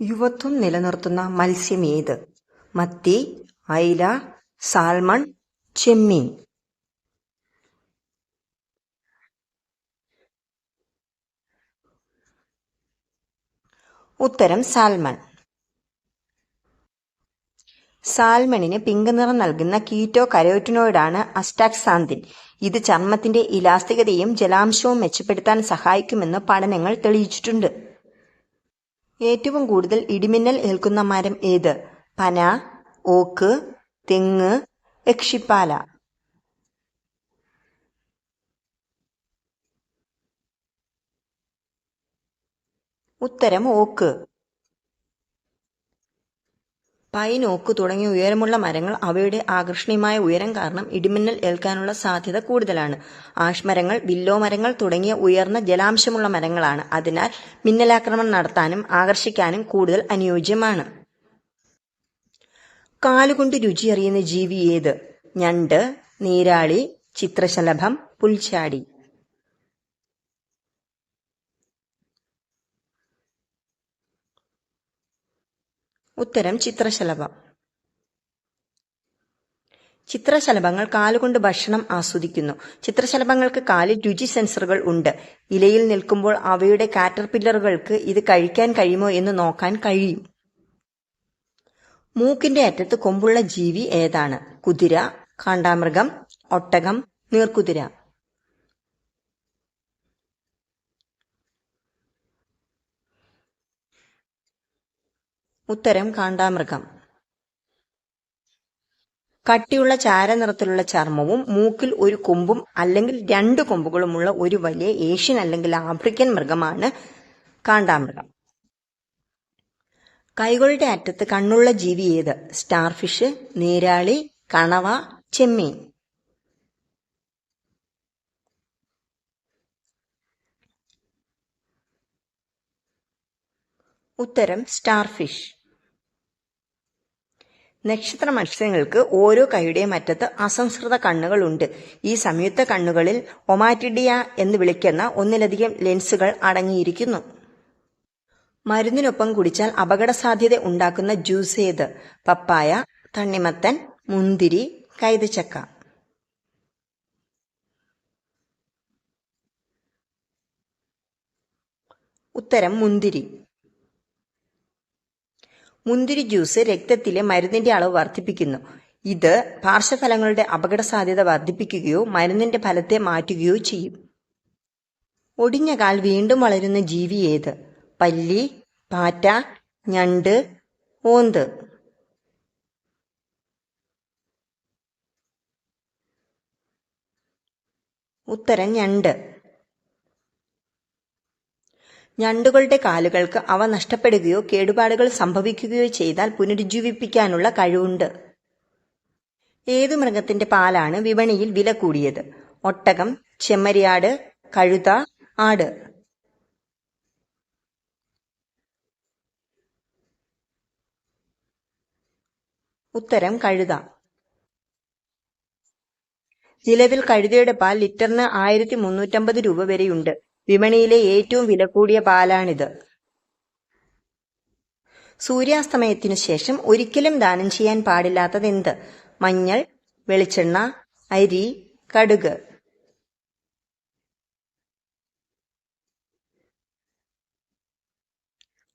യുവത്വം നിലനിർത്തുന്ന മത്സ്യം ഏത്? മത്തി അയില സാൽമൺ ചെമ്മീൻ. ഉത്തരം സാൽമൺ. സാൽമണിന് പിങ്ക് നിറം നൽകുന്ന കീറ്റോ കരോറ്റിനോയിഡാണ് അസ്റ്റാക്സാന്തിൻ. ഇത് ചർമ്മത്തിന്റെ ഇലാസ്തികതയും ജലാംശവും മെച്ചപ്പെടുത്താൻ സഹായിക്കുമെന്ന് പഠനങ്ങൾ തെളിയിച്ചിട്ടുണ്ട്. ഏറ്റവും കൂടുതൽ ഇടിമിന്നൽ ഏൽക്കുന്ന മരം ഏത്? പന ഓക്ക് തെങ്ങ് യക്ഷിപ്പാല. ഉത്തരം ഓക്ക്. പൈൻ ഓക്ക് തുടങ്ങിയ ഉയരമുള്ള മരങ്ങൾ അവയുടെ ആകർഷണീയമായ ഉയരം കാരണം ഇടിമിന്നൽ ഏൽക്കാനുള്ള സാധ്യത കൂടുതലാണ്. ആഷ്മരങ്ങൾ വില്ലോ മരങ്ങൾ തുടങ്ങിയ ഉയർന്ന ജലാംശമുള്ള മരങ്ങളാണ്. അതിനാൽ മിന്നലാക്രമണം നടത്താനും ആകർഷിക്കാനും കൂടുതൽ അനുയോജ്യമാണ്. കാലുകൊണ്ട് രുചിയറിയുന്ന ജീവി ഏത്? ഞണ്ട് നീരാളി ചിത്രശലഭം പുൽച്ചാടി. ഉത്തരം ചിത്രശലഭം. ചിത്രശലഭങ്ങൾ കാലുകൊണ്ട് ഭക്ഷണം ആസ്വദിക്കുന്നു. ചിത്രശലഭങ്ങൾക്ക് കാലിൽ രുചി സെൻസറുകൾ ഉണ്ട്. ഇലയിൽ നിൽക്കുമ്പോൾ അവയുടെ കാറ്റർപില്ലറുകൾക്ക് ഇത് കഴിക്കാൻ കഴിയുമോ എന്ന് നോക്കാൻ കഴിയും. മൂക്കിന്റെ അറ്റത്ത് കൊമ്പുള്ള ജീവി ഏതാണ്? കുതിര കാണ്ടാമൃഗം ഒട്ടകം നീർക്കുതിര. ഉത്തരം കാണ്ടാമൃഗം. കട്ടിയുള്ള ചാരനിറത്തിലുള്ള ചർമ്മവും മൂക്കിൽ ഒരു കൊമ്പും അല്ലെങ്കിൽ രണ്ട് കൊമ്പുകളുമുള്ള ഒരു വലിയ ഏഷ്യൻ അല്ലെങ്കിൽ ആഫ്രിക്കൻ മൃഗമാണ് കാണ്ടാമൃഗം. കൈകളുടെ അറ്റത്ത് കണ്ണുള്ള ജീവി ഏത്? സ്റ്റാർഫിഷ് നീരാളി കണവ ചെമ്മീൻ. ഉത്തരം സ്റ്റാർഫിഷ്. നക്ഷത്ര മത്സ്യങ്ങൾക്ക് ഓരോ കൈയുടെയും അറ്റത്ത് അസംസ്കൃത കണ്ണുകളുണ്ട്. ഈ സംയുക്ത കണ്ണുകളിൽ ഒമാറ്റിഡിയ എന്ന് വിളിക്കുന്ന ഒന്നിലധികം ലെൻസുകൾ അടങ്ങിയിരിക്കുന്നു. മരുന്നിനൊപ്പം കുടിച്ചാൽ അപകട സാധ്യത ഉണ്ടാക്കുന്ന ജ്യൂസ് ഏത്? പപ്പായ തണ്ണിമത്തൻ മുന്തിരി കൈതച്ചക്ക. ഉത്തരം മുന്തിരി. മുന്തിരി ജ്യൂസ് രക്തത്തിലെ മരുന്നിന്റെ അളവ് വർദ്ധിപ്പിക്കുന്നു. ഇത് പാർശ്വഫലങ്ങളുടെ അപകട സാധ്യത വർദ്ധിപ്പിക്കുകയോ മരുന്നിന്റെ ഫലത്തെ മാറ്റുകയോ ചെയ്യും. ഒടിഞ്ഞ കാൽ വീണ്ടും വളരുന്ന ജീവി ഏത്? പല്ലി പാറ്റ ഞണ്ട് ഓന്ത്. ഉത്തരം ഞണ്ട്. ഞണ്ടുകളുടെ കാലുകൾക്ക് അവ നഷ്ടപ്പെടുകയോ കേടുപാടുകൾ സംഭവിക്കുകയോ ചെയ്താൽ പുനരുജ്ജീവിപ്പിക്കാനുള്ള കഴിവുണ്ട്. ഏതു മൃഗത്തിന്റെ പാലാണ് വിപണിയിൽ വില കൂടിയത്? ഒട്ടകം ചെമ്മരിയാട് കഴുത ആട്. ഉത്തരം കഴുത. നിലവിൽ കഴുതയുടെ പാൽ ലിറ്ററിന് ആയിരത്തി മുന്നൂറ്റമ്പത് രൂപ വരെയുണ്ട്. വിപണിയിലെ ഏറ്റവും വില കൂടിയ പാലാണിത്. സൂര്യാസ്തമയത്തിനു ശേഷം ഒരിക്കലും ദാനം ചെയ്യാൻ പാടില്ലാത്തത് എന്ത് മഞ്ഞൾ വെളിച്ചെണ്ണ അരി കടുക്.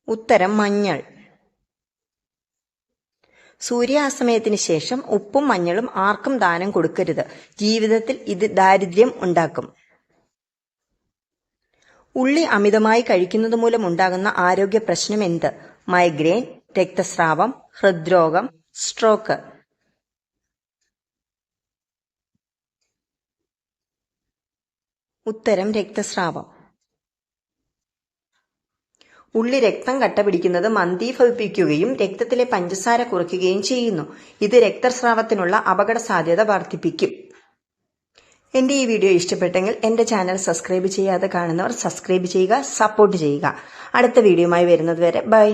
ഉത്തരം മഞ്ഞൾ. സൂര്യാസ്തമയത്തിന് ശേഷം ഉപ്പും മഞ്ഞളും ആർക്കും ദാനം കൊടുക്കരുത്. ജീവിതത്തിൽ ഇത് ദാരിദ്ര്യം ഉണ്ടാക്കും. ഉള്ളി അമിതമായി കഴിക്കുന്നത് മൂലം ഉണ്ടാകുന്ന ആരോഗ്യ പ്രശ്നം എന്ത്? മൈഗ്രെയിൻ രക്തസ്രാവം ഹൃദ്രോഗം സ്ട്രോക്ക്. ഉത്തരം രക്തസ്രാവം. ഉള്ളി രക്തം കട്ട പിടിക്കുന്നത് മന്ദീഭവിപ്പിക്കുകയും രക്തത്തിലെ പഞ്ചസാര കുറയ്ക്കുകയും ചെയ്യുന്നു. ഇത് രക്തസ്രാവത്തിനുള്ള അപകട സാധ്യത വർദ്ധിപ്പിക്കും. എന്റെ ഈ വീഡിയോ ഇഷ്ടപ്പെട്ടെങ്കിൽ എന്റെ ചാനൽ സബ്സ്ക്രൈബ് ചെയ്യാതെ കാണുന്നവർ സബ്സ്ക്രൈബ് ചെയ്യുക സപ്പോർട്ട് ചെയ്യുക. അടുത്ത വീഡിയോയുമായി വരുന്നത് വരെ ബൈ.